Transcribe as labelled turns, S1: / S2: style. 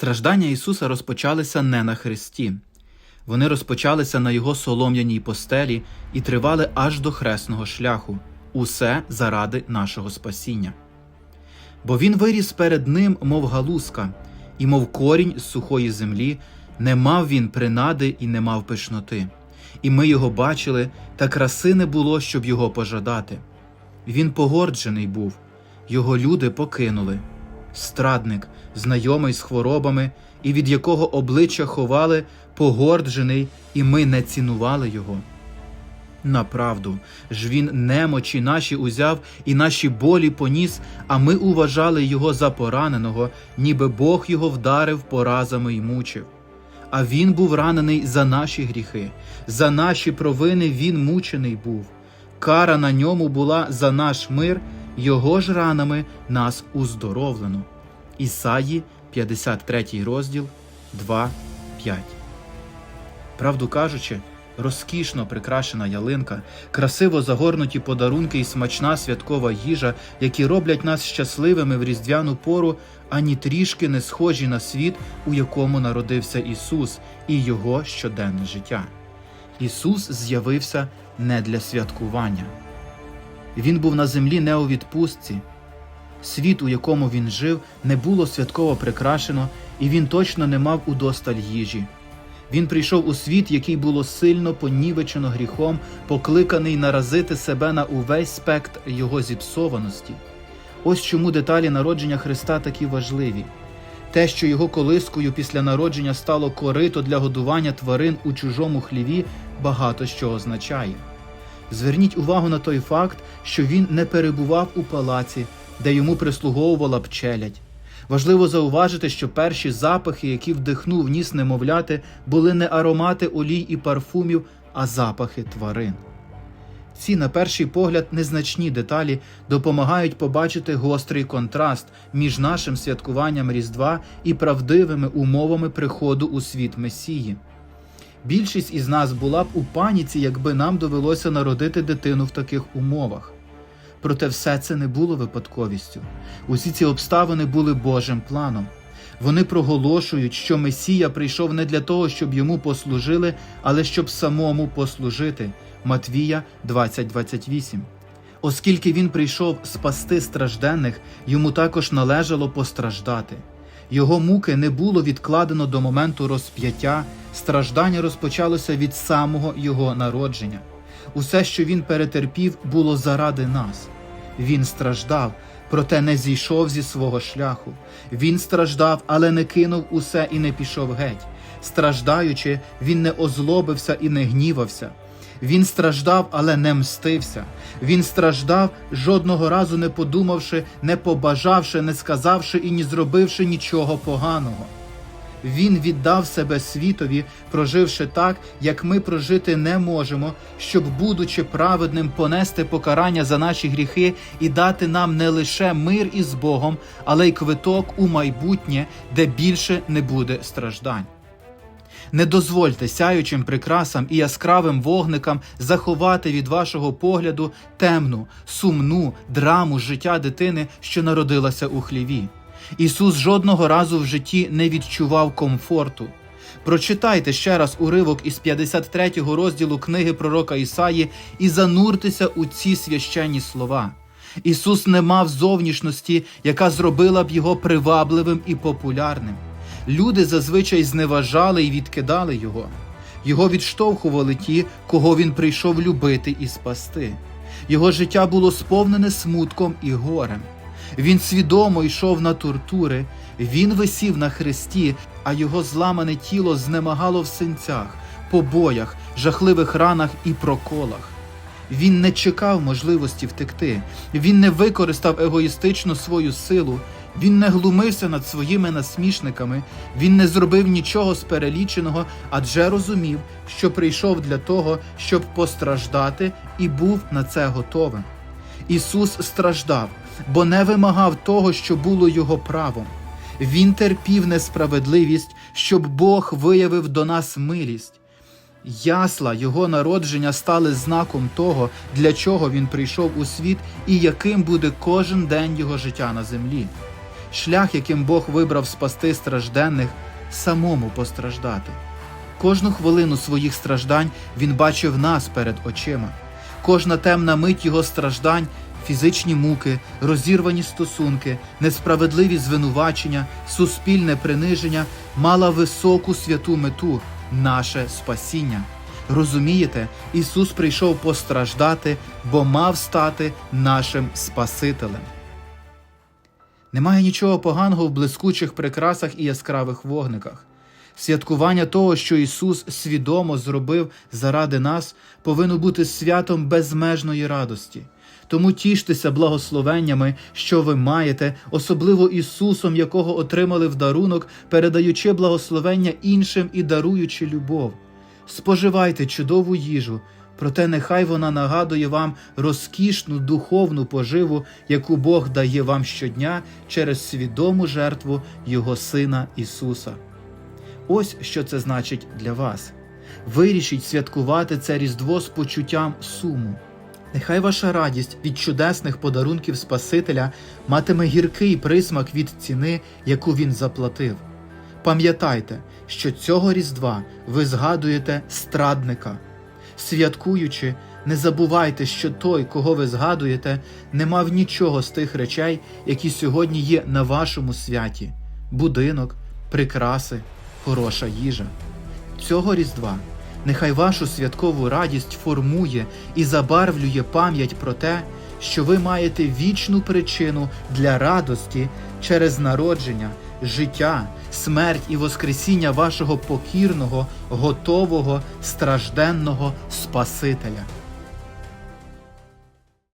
S1: Страждання Ісуса розпочалися не на Христі. Вони розпочалися на Його солом'яній постелі і тривали аж до хресного шляху, усе заради нашого спасіння. Бо Він виріс перед ним, мов галузка, і мов корінь з сухої землі, не мав він принади і не мав пишноти. І ми його бачили, та краси не було, щоб його пожадати. Він погорджений був, його люди покинули. Страдник, знайомий з хворобами, і від якого обличчя ховали, погорджений, і ми не цінували його. Направду ж він немочі наші узяв і наші болі поніс, а ми уважали його за пораненого, ніби Бог його вдарив поразами й мучив. А він був ранений за наші гріхи, за наші провини він мучений був. Кара на ньому була за наш мир, його ж ранами нас уздоровлено. Ісаї, 53 розділ 2, 5. Правду кажучи, розкішно прикрашена ялинка, красиво загорнуті подарунки і смачна святкова їжа, які роблять нас щасливими в різдвяну пору, ані трішки не схожі на світ, у якому народився Ісус, і Його щоденне життя. Ісус з'явився не для святкування. Він був на землі не у відпустці. Світ, у якому він жив, не було святково прикрашено, і він точно не мав удосталь їжі. Він прийшов у світ, який було сильно понівечено гріхом, покликаний наразити себе на увесь спектр його зіпсованості. Ось чому деталі народження Христа такі важливі. Те, що його колискою після народження стало корито для годування тварин у чужому хліві, багато що означає. Зверніть увагу на той факт, що він не перебував у палаці, де йому прислуговувала пчелядь. Важливо зауважити, що перші запахи, які вдихнув ніс немовляти, були не аромати олій і парфумів, а запахи тварин. Ці, на перший погляд, незначні деталі допомагають побачити гострий контраст між нашим святкуванням Різдва і правдивими умовами приходу у світ Месії. Більшість із нас була б у паніці, якби нам довелося народити дитину в таких умовах. Проте все це не було випадковістю. Усі ці обставини були Божим планом. Вони проголошують, що Месія прийшов не для того, щоб йому послужили, але щоб самому послужити. Матвія 20.28. Оскільки він прийшов спасти стражденних, йому також належало постраждати. Його муки не було відкладено до моменту розп'яття, страждання розпочалося від самого його народження. Усе, що він перетерпів, було заради нас. Він страждав, проте не зійшов зі свого шляху. Він страждав, але не кинув усе і не пішов геть. Страждаючи, він не озлобився і не гнівався. Він страждав, але не мстився. Він страждав, жодного разу не подумавши, не побажавши, не сказавши і не зробивши нічого поганого. Він віддав себе світові, проживши так, як ми прожити не можемо, щоб, будучи праведним, понести покарання за наші гріхи і дати нам не лише мир із Богом, але й квиток у майбутнє, де більше не буде страждань. Не дозвольте сяючим прикрасам і яскравим вогникам заховати від вашого погляду темну, сумну драму життя дитини, що народилася у хліві. Ісус жодного разу в житті не відчував комфорту. Прочитайте ще раз уривок із 53-го розділу книги пророка Ісаї і зануртеся у ці священні слова. Ісус не мав зовнішності, яка зробила б його привабливим і популярним. Люди зазвичай зневажали і відкидали його. Його відштовхували ті, кого він прийшов любити і спасти. Його життя було сповнене смутком і горем. Він свідомо йшов на тортури, він висів на хресті, а його зламане тіло знемагало в синцях, побоях, жахливих ранах і проколах. Він не чекав можливості втекти, він не використав егоїстично свою силу, він не глумився над своїми насмішниками, він не зробив нічого з переліченого, адже розумів, що прийшов для того, щоб постраждати, і був на це готовим. Ісус страждав, бо не вимагав того, що було його правом. Він терпів несправедливість, щоб Бог виявив до нас милість. Ясла його народження стали знаком того, для чого він прийшов у світ і яким буде кожен день його життя на землі. шлях, яким Бог вибрав спасти стражденних, самому постраждати. Кожну хвилину своїх страждань він бачив нас перед очима. Кожна темна мить його страждань, фізичні муки, розірвані стосунки, несправедливі звинувачення, суспільне приниження мала високу святу мету наше спасіння. Розумієте, Ісус прийшов постраждати, бо мав стати нашим Спасителем. Немає нічого поганого в блискучих прикрасах і яскравих вогниках. Святкування того, що Ісус свідомо зробив заради нас, повинно бути святом безмежної радості. Тому тіштеся благословеннями, що ви маєте, особливо Ісусом, якого отримали в дарунок, передаючи благословення іншим і даруючи любов. Споживайте чудову їжу, проте нехай вона нагадує вам розкішну духовну поживу, яку Бог дає вам щодня через свідому жертву Його Сина Ісуса. Ось що це значить для вас. Вирішіть святкувати це Різдво з почуттям суму. Нехай ваша радість від чудесних подарунків Спасителя матиме гіркий присмак від ціни, яку він заплатив. Пам'ятайте, що цього Різдва ви згадуєте страдника. Святкуючи, не забувайте, що той, кого ви згадуєте, не мав нічого з тих речей, які сьогодні є на вашому святі: будинок, прикраси, хороша їжа. Цього Різдва нехай вашу святкову радість формує і забарвлює пам'ять про те, що ви маєте вічну причину для радості через народження, життя, смерть і воскресіння вашого покірного, готового, стражденного Спасителя.